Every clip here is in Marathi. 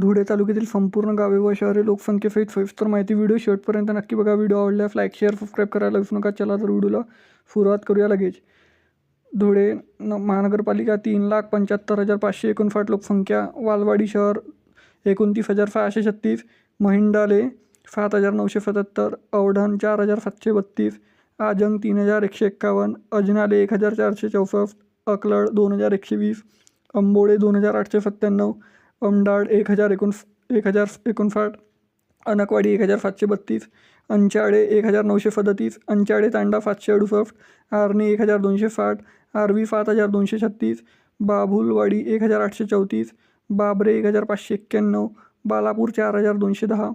धुळे तालुक्यातील संपूर्ण गावे व शहरे लोकसंख्येसहित सविस्तर माहिती व्हिडिओ शेवटपर्यंत नक्की बघा. व्हिडिओ आवडल्यास लाईक शेअर सबस्क्राईब करायला विसरू नका. चला तर व्हिडिओला सुरुवात करूया लगेच. धुळे न महानगरपालिका तीन लाख पंच्याहत्तर हजार पाचशे एकोणसाठ लोकसंख्या वालवाडी शहर एकोणतीस हजार सहाशे छत्तीस महिंडाले सात हजार नऊशे सत्याहत्तर औढण चार हजार सातशे बत्तीस आजंग तीन हजार एकशे एक्कावन्न अजनाले एक हजार चारशे चौसष्ट अकलड दोन हजार एकशे वीस अंबोडे दोन हजार आठशे सत्त्याण्णव अमडाड एक हजार एकोणस एक हजार एकोणसाठ अनकवाडी एक हजार सातशे बत्तीस अंचाळे एक हजार नऊशे सदतीस अंचाळे तांडा सातशे अडुसष्ट आर्णी एक हजार दोनशे साठ आरवी सात हजार दोनशे छत्तीस बाभुलवाडी एक हजार आठशे चौतीस बाबरे एक हजार पाचशे एक्क्याण्णव बालापूर चार हजार दोनशे दहा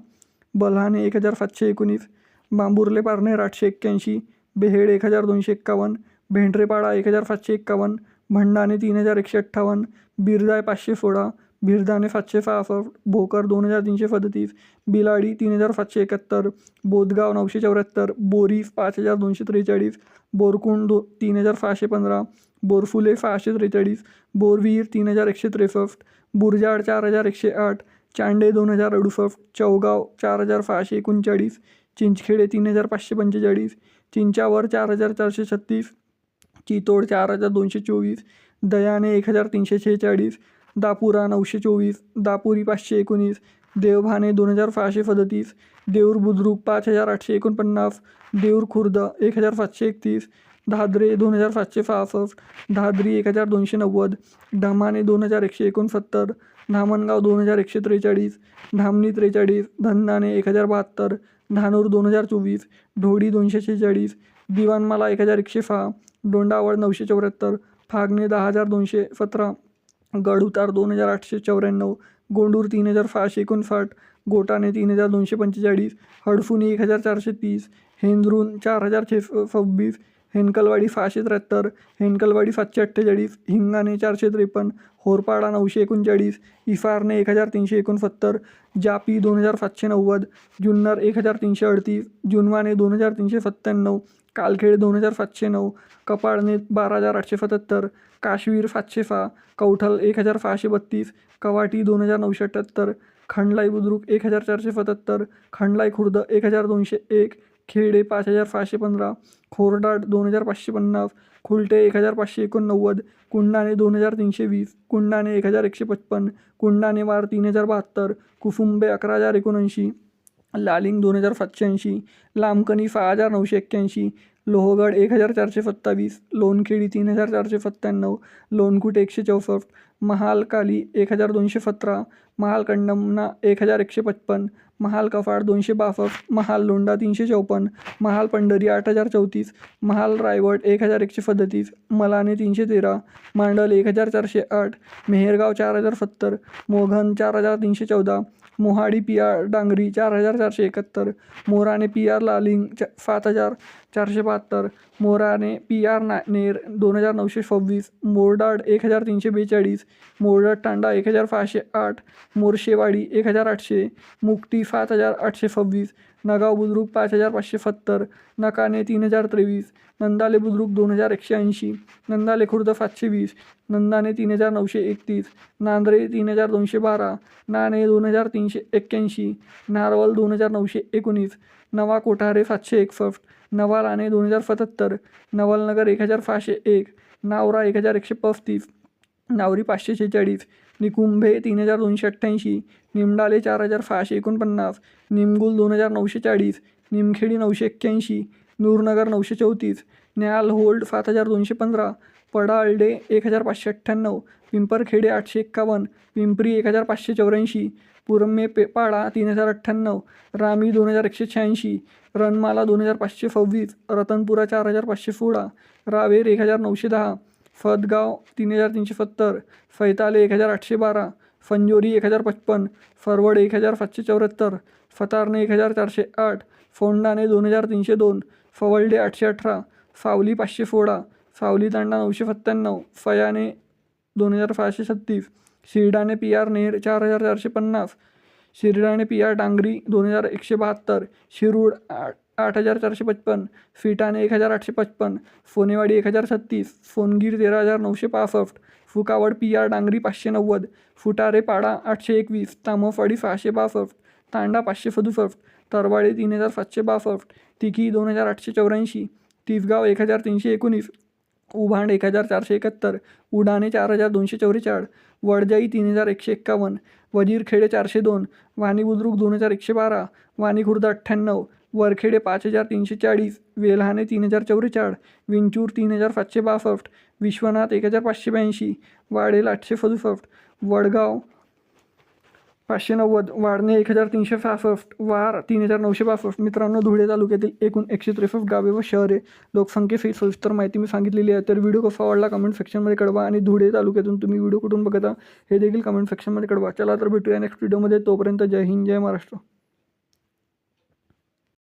बल्हाणे एक हजार सातशे एकोणीस बांबुर्ले पारनेर आठशे एक्क्याऐंशी बेहेड एक हजार दोनशे एक्कावन्न भेंडरेपाडा एक हजार सातशे एक्कावन्न भंडाणे तीन हजार एकशे अठ्ठावन्न बिरजाय पाचशे सोळा बिरदाणे सातशे सहासष्ट भोकर दोन हजार तीनशे सदतीस बिलाडी तीन हजार सातशे एकाहत्तर बोदगाव नऊशे चौऱ्याहत्तर बोरी पाच हजार दोनशे त्रेचाळीस बोरकुंड दो तीन हजार सहाशे पंधरा बोरफुले सहाशे त्रेचाळीस बोरविहीर तीन हजार एकशे त्रेसष्ट बुरजाड चार हजार एकशे आठ चांडे दोन हजार अडुसष्ट चौगाव चार हजार सहाशे एकोणचाळीस चिंचखेडे तीन हजार पाचशे पंचेचाळीस चिंचावर चार हजार चारशे छत्तीस चितोड चार हजार दोनशे चोवीस दयाने एक हजार तीनशे शेहेचाळीस दापुरा नऊशे चोवीस दापुरी पाचशे एकोणीस देवभाने दोन हजार सहाशे सदतीस देऊर बुद्रुक पाच हजार आठशे एकोणपन्नास देऊर खुर्द एक हजार सातशे एकतीस धाद्रे दोन हजार सातशे सहासष्ट धाद्री एक हजार दोनशे नव्वद ढमाणे दोन हजार एकशे एकोणसत्तर धामणगाव दोन हजार एकशे त्रेचाळीस धामणी त्रेचाळीस धन्नाणे एक हजार बहात्तर धानूर दोन हजार चोवीस ढोडी दोनशे शेहेचाळीस दिवाणमाला एक हजार एकशे सहा डोंडावळ नऊशे चौऱ्याहत्तर फागणे दहा हजार दोनशे सतरा. गडउतार दोन हजार आठशे चौऱ्याण्णव गोंडूर तीन हजार सहाशे एकोणसाठ गोटाणे तीन हजार दोनशे पंचेचाळीस हडफुनी एक हजार चारशे तीस हेंद्रून चार हजार छे सव्वीस हेनकलवाडी सहाशे त्र्याहत्तर हेनकलवाडी सातशे अठ्ठेचाळीस हिंगाणे चारशे त्रेपन्न होरपाडा नऊशे एकोणचाळीस इफारने एक हजार तीनशे एकोणसत्तर जापी दोन हजार सातशे नव्वद जुन्नर एक हजार तीनशे अडतीस जुनवाने दोन हजार तीनशे सत्त्याण्णव कालखेड दोन हजार सातशे नऊ कपाळने बारा हजार आठशे सत्याहत्तर काश्मीर सातशे सहा कवठल एक हजार सहाशे बत्तीस कवाटी दोन हजार नऊशे अठ्ठ्याहत्तर खंडलाई बुद्रुक एक हजार चारशे सत्याहत्तर खंडलाई खुर्द एक हजार दोनशे एक खेडे पाच हजार सहाशे पंधरा खोरडाट दोन हजार पाचशे पन्नास खुलटे एक हजार पाचशे एकोणनव्वद कुंडाणे दोन हजार तीनशे वीस कुंडाणे एक हजार एकशे पचपन्न कुंडाणे वार तीन हजार बहात्तर कुसुंबे अकरा हजार एकोणऐंशी लालिंग दोन हजार सातशे ऐंशी लामकणी सहा हजार नऊशे एक्क्याऐंशी लोहगड एक हजार चारशे सत्तावीस लोणखेडी तीन हजार चारशे सत्त्याण्णव लोणकुट एकशे चौसष्ट महालकाली एक हजार दोनशे सतरा महालकंडमना एक हजार एकशे पचपन महाल कफाड दोनशे बासष्ट महाल लोंडा तीनशे चौपन्न महाल पंढरी आठ हजार चौतीस महाल रायवड एक हजार एकशे सदतीस मलाने तीनशे तेरा मांडल एक हजार चारशे आठ मेहेरगाव चार हजार सत्तर मोघन चार हजार तीनशे चौदा मोहाडी पी आर डांगरी चार हजार चारशे एकाहत्तर मोराने पी आर लालिंग चा सात हजार चारशे बहात्तर मोराने पी आर ना नेर दोन हजार नऊशे सव्वीस मोरडाड एक हजार तीनशे बेचाळीस मोरडाड तांडा एक हजार सहाशे आठ मोरशेवाडी एक हजार आठशे मुक्ती सात हजार आठशे सव्वीस नगाव बुद्रुक पाच हजार पाचशे सत्तर नकाने तीन हजार तेवीस नंदाले बुद्रुक दोन हजार एकशे ऐंशी नंदाले खुर्द सातशे वीस नंदाने तीन हजार नऊशे एकतीस नांद्रे तीन हजार दोनशे बारा नाणे दोन हजार तीनशे एक्क्याऐंशी नारवल दोन हजार नऊशे एकोणीस नवा कोठारे सातशे एकसष्ट नवा राणे दोन हजार सत्याहत्तर नवलनगर एक हजार सहाशे एक नावरा एक हजार एकशे पस्तीस नावरी पाचशे शेहेचाळीस निकुंभे तीन हजार दोनशे अठ्ठ्याऐंशी निमडाले चार हजार सहाशे एकोणपन्नास निमगुल दोन हजार नऊशे चाळीस निमखेडी नऊशे एक्क्याऐंशी नूरनगर नऊशे चौतीस न्याल होल्ड सात हजार दोनशे पंधरा पडाळडे एक हजार पाचशे अठ्ठ्याण्णव पिंपरखेडे आठशे एक्कावन्न पिंपरी एक हजार पाचशे चौऱ्याऐंशी पुरम्मे पेपाळा तीन हजार अठ्ठ्याण्णव रामी दोन हजार एकशे शहाऐंशी रणमाला दोन हजार पाचशे सव्वीस रतनपुरा चार हजार पाचशे सोळा रावेर एक हजार नऊशे दहा फदगाव तीन हजार तीनशे सत्तर फैताले एक हजार आठशे बारा फंजोरी एक हजार पचपन फरवड एक हजार सातशे चौऱ्याहत्तर फतारणे एक हजार चारशे आठ फोंडाने दोन हजार तीनशे दोन फवलडे आठशे अठरा सावली पाचशे सोळा सावली तांडा नऊशे सत्त्याण्णव फयाने दोन हजार सहाशे छत्तीस शिर्डाने पी आर नेर चार हजार चारशे पन्नास शिर्डाने पी आर डांगरी दोन हजार एकशे बहात्तर शिरूड आठ आठ हजार चारशे पचपन्न फिटाणे एक हजार आठशे पचपन्न सोनेवाडी एक हजार छत्तीस सोनगीर तेरा हजार नऊशे पासष्ट फुकावड पी आर डांगरी पाचशे नव्वद फुटारे पाडा आठशे एकवीस तामोसवाडी सहाशे बासष्ट तांडा पाचशे सदुसष्ट तरवाडे तीन हजार सातशे बासष्ट तिकी दोन हजार आठशे चौऱ्याऐंशी तिसगाव एक हजार तीनशे एकोणीस उभांड एक हजार चारशे एकाहत्तर उडाणे चार हजार दोनशे चौवेचाळीस वडजाई तीन हजार एकशे एक्कावन्न वजीरखेडे चारशे दोन वाणी बुद्रुक दोन हजार एकशे बारा वाणी खुर्द अठ्ठ्याण्णव वरखेडे पाच हजार तीनशे चाळीस वेल्हाणे तीन हजार चौवेचाळ विंचूर तीन हजार सातशे बासष्ट विश्वनाथ एक हजार पाचशे ब्याऐंशी वाडेल आठशे सदुसष्ट वडगाव पाचशे नव्वद वाढणे एक हजार तीनशे सहासष्ट वार तीन हजार नऊशे बासष्ट. मित्रांनो धुळे तालुक्यातील एकूण एकशे त्रेसष्ट गावे व शहरे लोकसंख्येसहित सविस्तर माहिती मी सांगितलेली आहे. तर व्हिडिओ कसा आवडला कमेंट सेक्शनमध्ये कळवा आणि धुळे तालुक्यातून तुम्ही व्हिडिओ कुठून बघता हे देखील कमेंट सेक्शनमध्ये कळवा. चला तर भेटूया नेक्स्ट व्हिडिओमध्ये. तोपर्यंत जय हिंद जय महाराष्ट्र.